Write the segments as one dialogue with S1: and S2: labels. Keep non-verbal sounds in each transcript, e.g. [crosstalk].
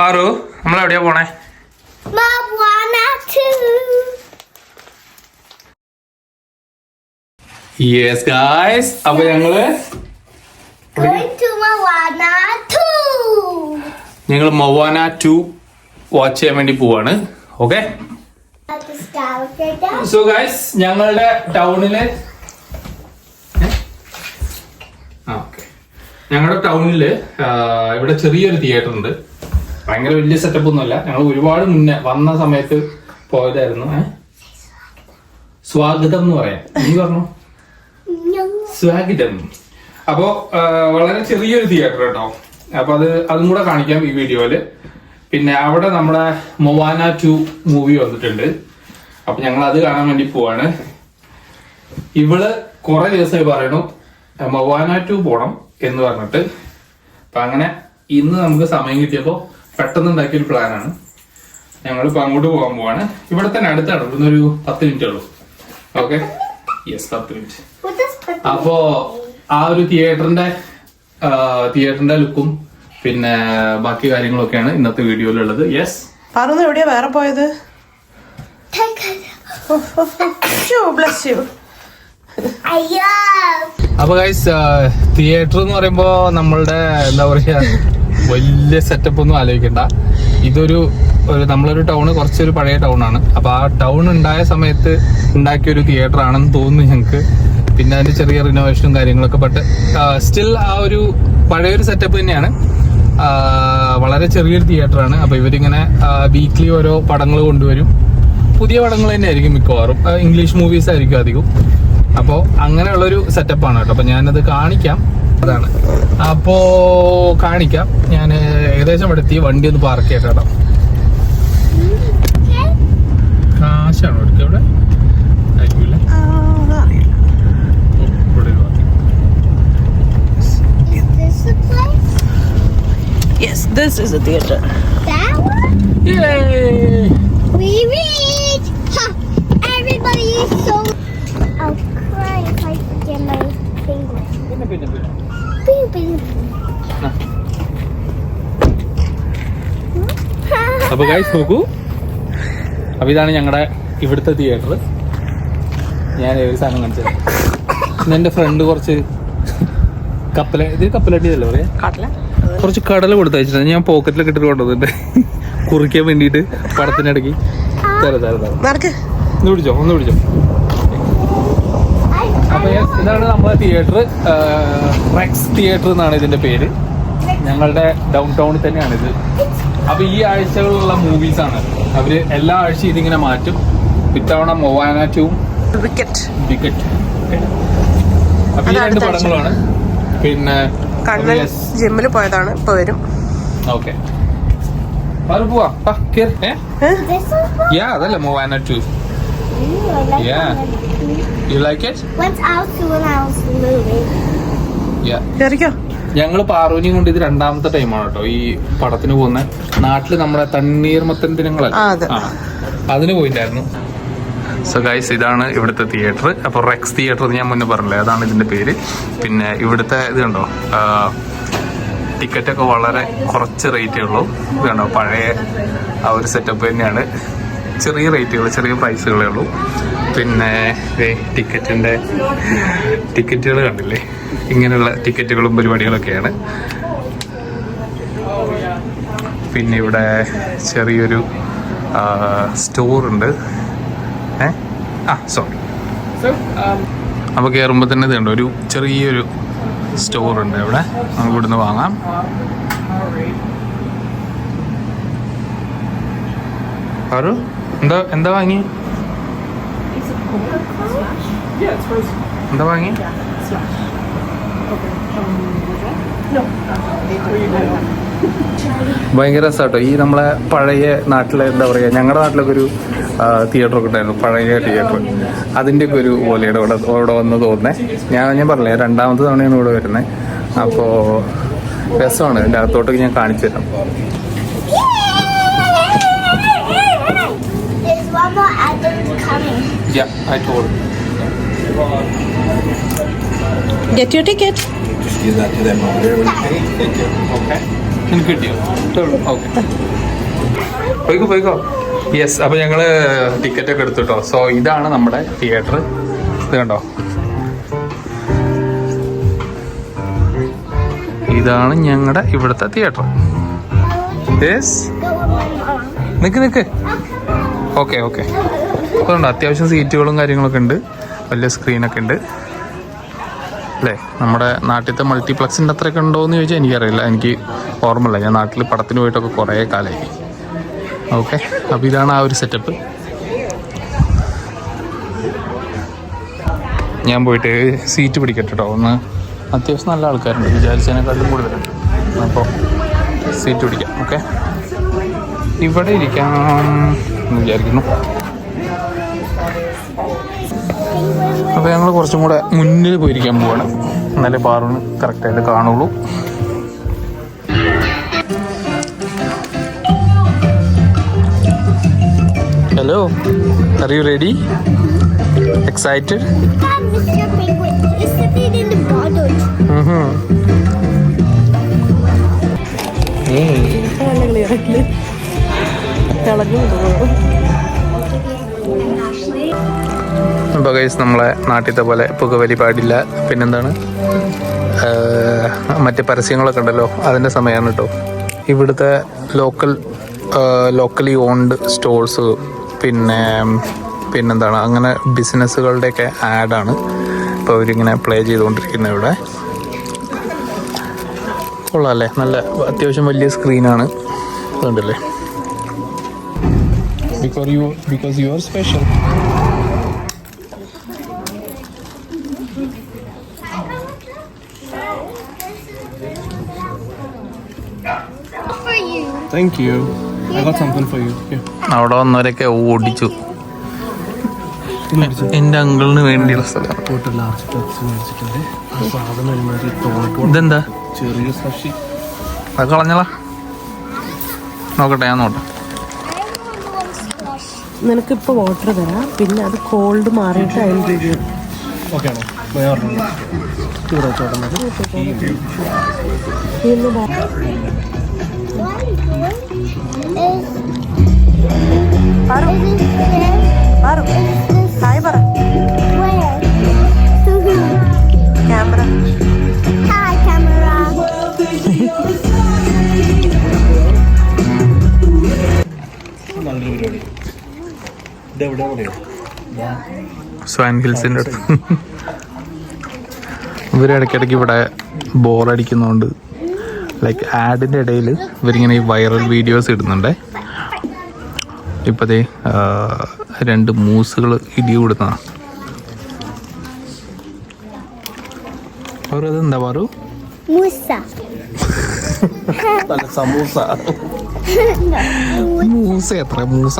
S1: പാറു നമ്മളെവിടെയാ പോണേ?
S2: Moana 2.
S1: Yes guys അപ്പൊ ഞങ്ങൾ
S2: Going to Moana 2.
S1: ഞങ്ങൾ മൊവാന ടു വാച്ച് ചെയ്യാൻ വേണ്ടി പോവാണ്. ഓക്കെ. സോ ഗായ്സ് ഞങ്ങളുടെ ടൗണിൽ ഓക്കെ ഞങ്ങളുടെ ടൗണിൽ ഇവിടെ ചെറിയൊരു തിയേറ്റർ ഉണ്ട്. ഭയങ്കര വലിയ സെറ്റപ്പ് ഒന്നുമല്ല. ഞങ്ങൾ ഒരുപാട് മുന്നേ വന്ന സമയത്ത് പോയതായിരുന്നു? സ്വാഗതം എന്ന് പറയാം. നീ പറഞ്ഞു? സ്വാഗതം. അപ്പോ വളരെ ചെറിയൊരു തിയേറ്റർ കേട്ടോ. അപ്പൊ അത് അതും കൂടെ കാണിക്കാം ഈ വീഡിയോയിൽ. പിന്നെ അവിടെ നമ്മുടെ മൊവാന ടു മൂവി വന്നിട്ടുണ്ട്. അപ്പൊ ഞങ്ങൾ അത് കാണാൻ വേണ്ടി പോവാണ്. ഇവൾ കുറെ ദിവസമായി പറയണു മൊവാന ടു പോണം എന്ന് പറഞ്ഞിട്ട്. അപ്പൊ അങ്ങനെ ഇന്ന് നമുക്ക് സമയം കിട്ടിയപ്പോ പെട്ടെന്ന് ഉണ്ടാക്കിയൊരു പ്ലാനാണ് ഞങ്ങളിപ്പോ അങ്ങോട്ട് പോകാൻ പോവാണ്. ഇവിടെ തന്നെ അടുത്താണ്. ഇവിടുന്ന് ഒരു പത്ത് മിനിറ്റ് ഉള്ളൂ. ഓക്കെ യെസ് പത്ത് മിനിറ്റ് അപ്പോ ആ ഒരു തിയേറ്ററിന്റെ തിയേറ്ററിന്റെ ലുക്കും പിന്നെ ബാക്കി കാര്യങ്ങളൊക്കെയാണ് ഇന്നത്തെ വീഡിയോയിലുള്ളത്. യെസ്
S3: പറഞ്ഞു എവിടെയാ? വേറെ പോയത്.
S1: അപ്പൊ ഗൈസ് തിയേറ്റർ എന്ന് പറയുമ്പോ നമ്മളുടെ എന്താ പറയാ വലിയ സെറ്റപ്പ് ഒന്നും ആലോചിക്കണ്ട. ഇതൊരു ഒരു നമ്മളൊരു ടൗണ് കുറച്ചൊരു പഴയ ടൗൺ ആണ്. അപ്പൊ ആ ടൗൺ ഉണ്ടായ സമയത്ത് ഉണ്ടാക്കിയ ഒരു തിയേറ്റർ ആണെന്ന് തോന്നുന്നു ഞങ്ങൾക്ക് പിന്നെ അതിന്റെ ചെറിയ റിനോവേഷനും കാര്യങ്ങളൊക്കെ. ബട്ട് സ്റ്റിൽ ആ ഒരു പഴയൊരു സെറ്റപ്പ് തന്നെയാണ്. വളരെ ചെറിയൊരു തിയേറ്റർ ആണ്. അപ്പൊ ഇവരിങ്ങനെ വീക്ക്ലി ഓരോ പടങ്ങൾ കൊണ്ടുവരും. പുതിയ പടങ്ങൾ തന്നെ ആയിരിക്കും മിക്കവാറും ഇംഗ്ലീഷ് മൂവീസ് ആയിരിക്കും അധികം. അപ്പോൾ അങ്ങനെയുള്ളൊരു സെറ്റപ്പാണ് കേട്ടോ. അപ്പൊ ഞാനത് കാണിക്കാം. അതാണ് അപ്പോ കാണിക്കാം ഞാൻ ഏകദേശം ഇവിടെ എത്തി വണ്ടി ഒന്ന് പാർക്ക് ചെയ്യട്ടോ കേട്ടോ കാശാണോ എടുക്കുക ഇവിടെ Yes, this.
S2: Is a theater.
S3: Yes this is a theatre
S2: That one?
S1: Yay!
S2: We reach! Ha! Everybody is so. I'll cry if I get my fingers.
S1: അപ്പൊ ഗൈസ് നോക്കൂ. അപ്പൊ ഇതാണ് ഞങ്ങളുടെ ഇവിടുത്തെ തിയേറ്റർ ഞാൻ ഒരു സാധനം കാണിച്ചത് എന്റെ ഫ്രണ്ട് കുറച്ച് കപ്പല ഇത് കപ്പലട്ടിയതല്ലേ പറയാ? കുറച്ച് കടല കൊടുത്തയച്ചിട്ടുണ്ട്. ഞാൻ പോക്കറ്റിലൊക്കെ ഇട്ടിട്ട് കൊണ്ടുവന്നിട്ട് കുറിക്കാൻ വേണ്ടിട്ട് പടത്തിനിടയ്ക്ക് തരാം തരാം തരാം. ഒന്ന് പിടിച്ചോ ഒന്ന് പിടിച്ചോ. അപ്പൊ yes, ഇതാണ് നമ്മുടെ തിയേറ്റർ റെക്സ് തിയേറ്റർ എന്നാണ് ഇതിന്റെ പേര്. ഞങ്ങളുടെ ഡൗൺ ടൗണിൽ തന്നെയാണ് ഇത് അപ്പോൾ ഈ ആഴ്ചകളിലുള്ള മൂവീസാണ് അവർ അവർ എല്ലാ ആഴ്ചയും ഇതിങ്ങനെ മാറ്റും. ഇത്തവണ മൊവാന ടൂം
S3: വിക്കറ്റ്
S1: വിക്കറ്റ് അപ്പോൾ ഈ രണ്ട് പടങ്ങളാണ്. പിന്നെ
S3: കണ്ണൻ ജിമ്മിൽ പോയതാണ്. ഇപ്പൊ വരും.
S1: ഓക്കെ പോവാ. അതല്ല Moana two
S2: I like
S1: Yeah.
S2: You
S1: you like it
S2: Once I was two when I was moving.
S1: Yeah.
S3: കയറിക്കോ
S1: ഞങ്ങൾ പാറൂനിയും കൊണ്ട് ഇത് രണ്ടാമത്തെ ടൈമാണ് കേട്ടോ ഈ പടത്തിന് പോകുന്ന. നാട്ടിൽ നമ്മുടെ തണ്ണീർമത്തൻ ദിനങ്ങളല്ല? അതിന് പോയിട്ടായിരുന്നു സോ ഗൈസ് ഇതാണ് ഇവിടുത്തെ തിയേറ്റർ അപ്പോൾ റെക്സ് തിയേറ്റർ ഞാൻ മുന്നേ പറഞ്ഞില്ലേ? അതാണ് ഇതിന്റെ പേര്. പിന്നെ ഇവിടുത്തെ ഇത് കണ്ടോ? ടിക്കറ്റ് ഒക്കെ വളരെ കുറച്ച് റേറ്റേ ഉള്ളൂ. ഇത് കണ്ടോ? പഴയ ആ ഒരു സെറ്റപ്പ് തന്നെയാണ്. ചെറിയ റേറ്റുകൾ ചെറിയ പ്രൈസുകളേ ഉള്ളൂ പിന്നെ ടിക്കറ്റിന്റെ ടിക്കറ്റുകൾ കണ്ടില്ലേ ഇങ്ങനെയുള്ള ടിക്കറ്റുകളും പരിപാടികളൊക്കെയാണ് പിന്നെ ഇവിടെ ചെറിയൊരു സ്റ്റോറുണ്ട് ഏ ആ സോറി അപ്പോൾ കയറുമ്പോൾ തന്നെ ഇതുണ്ട് ഒരു ചെറിയൊരു സ്റ്റോർ ഉണ്ട് ഇവിടെ നമുക്ക് ഇവിടുന്ന് വാങ്ങാം ആരു എന്താ എന്താ വാങ്ങി? എന്താ വാങ്ങി? ഭയങ്കര രസമാട്ടോ ഈ നമ്മളെ പഴയ നാട്ടിലെ എന്താ പറയുക ഞങ്ങളുടെ നാട്ടിലൊക്കെ ഒരു തിയേറ്റർ ഒക്കെ ഉണ്ടായിരുന്നു. പഴയ തിയേറ്റർ അതിന്റെയൊക്കെ ഒരു പോലെയാണ് ഇവിടെ ഇവിടെ വന്ന് തോന്നുന്നത് ഞാൻ ഞാൻ പറഞ്ഞില്ലേ രണ്ടാമത്തെ തവണയാണ് ഇവിടെ വരുന്നത് അപ്പോൾ രസമാണ്. എന്റെ അകത്തോട്ടൊക്കെ ഞാൻ കാണിച്ചു തരാം.
S2: More adult coming.
S1: Yeah, I told.
S3: Get you ticket
S4: Just give that to them over there when you? Pay. Thank you.
S1: Okay. എനിക്ക് കിട്ടിയോ ഓക്കെ പോയിക്കോ പോയിക്കോ. യെസ് അപ്പോൾ ഞങ്ങൾ ടിക്കറ്റ് ഒക്കെ എടുത്തു കേട്ടോ സോ ഇതാണ് നമ്മുടെ തിയേറ്റർ ഇത് കണ്ടോ? ഇതാണ് ഞങ്ങളുടെ ഇവിടുത്തെ theatre yes
S2: Go with
S1: okay okay. അതുകൊണ്ട് അത്യാവശ്യം സീറ്റുകളും കാര്യങ്ങളൊക്കെ ഉണ്ട്. വലിയ സ്ക്രീനൊക്കെ ഉണ്ട്. അല്ലേ? നമ്മുടെ നാട്ടിലത്തെ മൾട്ടിപ്ലക്സിന്റെ അത്രയൊക്കെ ഉണ്ടോ എന്ന് ചോദിച്ചാൽ എനിക്കറിയില്ല. എനിക്ക് ഓർമ്മയില്ല. ഞാൻ നാട്ടിൽ പടത്തിന് പോയിട്ടൊക്കെ കുറേ കാലമായി. ഓക്കെ. അപ്പോൾ ഇതാണ് ആ ഒരു സെറ്റപ്പ് ഞാൻ പോയിട്ട് സീറ്റ് പിടിക്കട്ടെ കേട്ടോ ഒന്ന് അത്യാവശ്യം നല്ല ആൾക്കാരുണ്ട്. വിചാരിച്ചതിനെക്കാളും കൂടുതലുണ്ട്. അപ്പോൾ സീറ്റ് പിടിക്കാം. ഓക്കെ. ഇവിടെ ഇരിക്കാം. എന്ന് വിചാരിക്കുന്നു. അപ്പോൾ ഞങ്ങൾ കുറച്ചും കൂടെ മുന്നിൽ പോയിരിക്കാൻ പോവാണ്. എന്നാലേ പാറിന് കറക്റ്റായിട്ട് കാണുള്ളൂ. Hello are you ready excited
S2: Dad,
S3: തിളങ്ങുന്നുണ്ടോ
S1: അപ്പോൾ ഗൈസ് നമ്മളെ നാട്ടിലത്തെ പോലെ പുകവലി പാടില്ല. പിന്നെന്താണ്? മറ്റ് പരസ്യങ്ങളൊക്കെ ഉണ്ടല്ലോ അതിന്റെ സമയമാണ് കേട്ടോ ഇവിടുത്തെ ലോക്കൽ ലോക്കലി ഓൺഡ് സ്റ്റോഴ്സ് പിന്നെ പിന്നെന്താണ്? അങ്ങനെ ബിസിനസ്സുകളുടെയൊക്കെ ആഡാണ് ഇപ്പോൾ അവരിങ്ങനെ പ്ലേ ചെയ്തുകൊണ്ടിരിക്കുന്നത് ഇവിടെ. കൊള്ളാമല്ലേ നല്ല അത്യാവശ്യം വലിയ സ്ക്രീനാണ് അതുകൊണ്ടല്ലേ because you because you are special
S2: For you.
S4: Thank you. I got something for you. Here.
S1: അവിടെ വന്നവരൊക്കെ ഓടിച്ചു. എന്റെ അങ്കിളിന് വേണ്ടിയുള്ള സ്ഥലം. ഇതെന്താ?
S4: ചെറിയ
S1: അത് കളഞ്ഞളാ. നോക്കട്ടെ ഞാൻ നോട്ടെ
S3: നിനക്കിപ്പോൾ വാട്ടർ തരാം. പിന്നെ അത് കോൾഡ് മാറിയിട്ട് അതിൽ വീഡിയോ ഹായ് പറ? ക്യാമറ.
S4: നല്ലൊരു പരിപാടി ഇതെവിടെ അറിയോ
S1: സ്വാൻ ഹിൽസിന്റെ അടുത്ത്. ഇവർ ഇടയ്ക്കിടയ്ക്ക് ഇവിടെ ബോറടിക്കുന്നതുകൊണ്ട് ലൈക്ക് ആഡിന്റെ ഇടയിൽ ഇവരിങ്ങനെ ഈ വൈറൽ വീഡിയോസ് ഇടുന്നുണ്ടേ. ഇപ്പോഴത്തെ രണ്ട് മൂസുകൾ ഇടി കൊടുത്തതാണ് അവരത് എന്താ പറു?
S4: സമൂസ. [laughs]
S1: മൂസ എത്ര? Musa.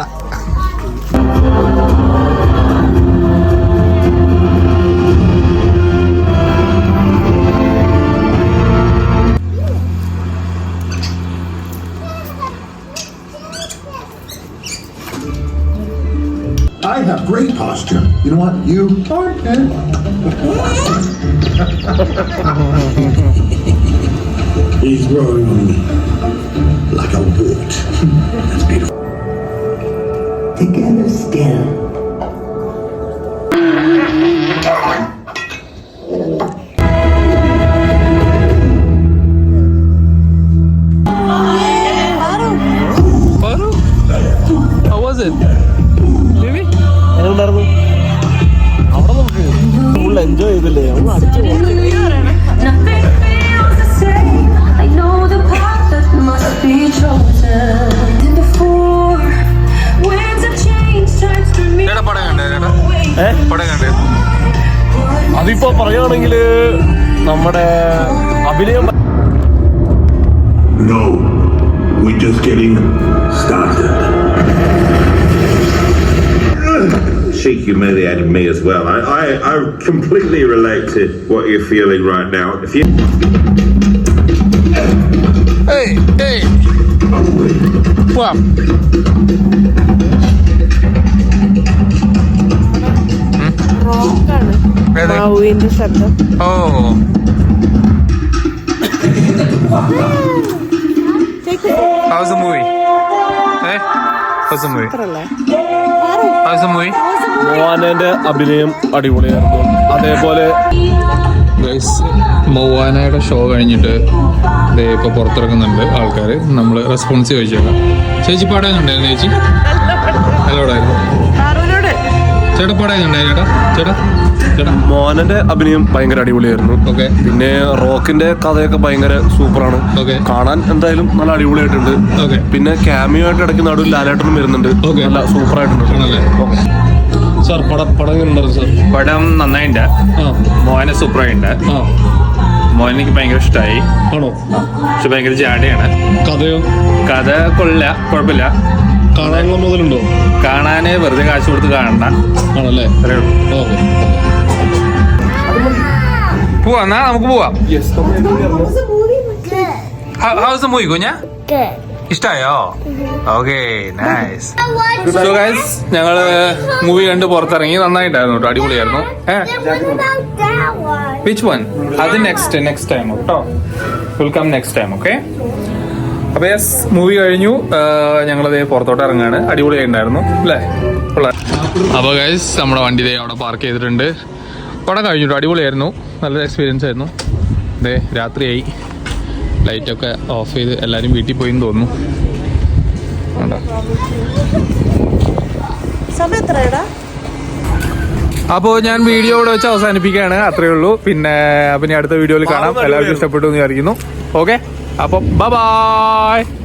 S5: I have great posture. You know what? You aren't. [laughs] He's growing on me like a wart. That's beautiful. Together still.
S4: അതിപ്പോ പറയുകയാണെങ്കിൽ നമ്മുടെ അഭിനയം
S5: No, we're just getting started.
S6: Sheik humiliated me as well. I, I, I completely relate to what you're feeling right now. If you
S1: Hey, hey! പോവാം
S3: റോക്കാണ്.
S1: ഏത്?
S3: മാവുവിന്റെ ശബ്ദം.
S1: ഓ. House movie ഏ? ഹൗസ് മൂവി
S3: അത്രല്ലേ
S1: ഹൗസ് മൂവി
S4: മോഹനന്റെ അഭിനയം അടിപൊളിയായിരുന്നു. അതേപോലെ
S1: മൗവാനയുടെ ഷോ കഴിഞ്ഞിട്ട് ദേ ഇപ്പൊ പുറത്തിറങ്ങുന്നുണ്ട് ആൾക്കാർ നമ്മൾ റെസ്പോൺസ് ചോദിച്ചേക്കാം. ചേച്ചി പാടാനുണ്ടായിരുന്നു ചേച്ചി? നല്ലോടായിരുന്നു ചേട്ടാ പാടാനുണ്ടായിരുന്നു ചേട്ടാ? ചേട്ടാ? ചേട്ടാ?
S4: മോഹനന്റെ അഭിനയം ഭയങ്കര അടിപൊളിയായിരുന്നു.
S1: ഓക്കെ.
S4: പിന്നെ റോക്കിന്റെ കഥയൊക്കെ ഭയങ്കര സൂപ്പറാണ്.
S1: ഓക്കെ.
S4: കാണാൻ എന്തായാലും നല്ല അടിപൊളിയായിട്ടുണ്ട്.
S1: ഓക്കെ.
S4: പിന്നെ ക്യാമിയോ ആയിട്ട് ഇടയ്ക്ക് നടുവിൽ ലാലേട്ടനും വരുന്നുണ്ട്. നല്ല സൂപ്പറായിട്ടുണ്ട്.
S1: ആണല്ലേ?
S4: സാർ പടം പടം എങ്ങനെയുണ്ടായിരുന്നു സാർ?
S7: പടം നന്നായിട്ടുണ്ട്
S1: ആ.
S7: മോഹനെ സൂപ്പറായിട്ടുണ്ട്
S1: ആ.
S7: മോഹൻ എനിക്ക് ഭയങ്കര ഇഷ്ടമായി
S1: ആണോ?
S7: പക്ഷെ ഭയങ്കര ജാടയാണ്
S1: കഥയോ?
S7: കഥ കൊള്ളില്ല കുഴപ്പമില്ല.
S1: കാണാനുള്ള മുതലുണ്ടോ?
S7: കാണാനേ വെറുതെ കാശ് കൊടുത്ത് കാണണ്ട.
S1: ആണല്ലേ? ഓക്കെ
S7: പോവാ എന്നാ നമുക്ക് പോവാം.
S2: Good.
S7: ഹൗസ് മൂവി കുഞ്ഞ? ഇഷ്ടായോ? ഓക്കെ നൈസ്
S1: സോ ഗൈസ് ഞങ്ങൾ മൂവി കണ്ട് പുറത്തിറങ്ങി നന്നായിട്ടായിരുന്നു കേട്ടോ അടിപൊളിയായിരുന്നു. ഏഹ്? വിച്ച് വൺ അത് നെക്സ്റ്റ് നെക്സ്റ്റ് ടൈം കേട്ടോ. Will come next time okay അപ്പൊ യെസ് മൂവി കഴിഞ്ഞു. ഞങ്ങളത് പുറത്തോട്ട് ഇറങ്ങാണ്. അടിപൊളിയായിട്ടുണ്ടായിരുന്നു അല്ലേ? അപ്പോൾ ഗൈസ് നമ്മുടെ വണ്ടി ദേ അവിടെ പാർക്ക് ചെയ്തിട്ടുണ്ട്. പടം കഴിഞ്ഞിട്ടു അടിപൊളിയായിരുന്നു. നല്ലൊരു എക്സ്പീരിയൻസ് ആയിരുന്നു. ദേ രാത്രിയായി. ലൈറ്റൊക്കെ ഓഫ് ചെയ്ത് എല്ലാവരും വീട്ടിൽ പോയി എന്ന് തോന്നുന്നു അപ്പോൾ ഞാൻ വീഡിയോ ഇവിടെ വെച്ച് അവസാനിപ്പിക്കുകയാണ്. അത്രയേ ഉള്ളൂ. പിന്നെ അപ്പം ഇനി അടുത്ത വീഡിയോയിൽ കാണാം. എല്ലാവർക്കും ഇഷ്ടപ്പെട്ടു എന്ന് വിചാരിക്കുന്നു. ഓക്കെ അപ്പം ബൈ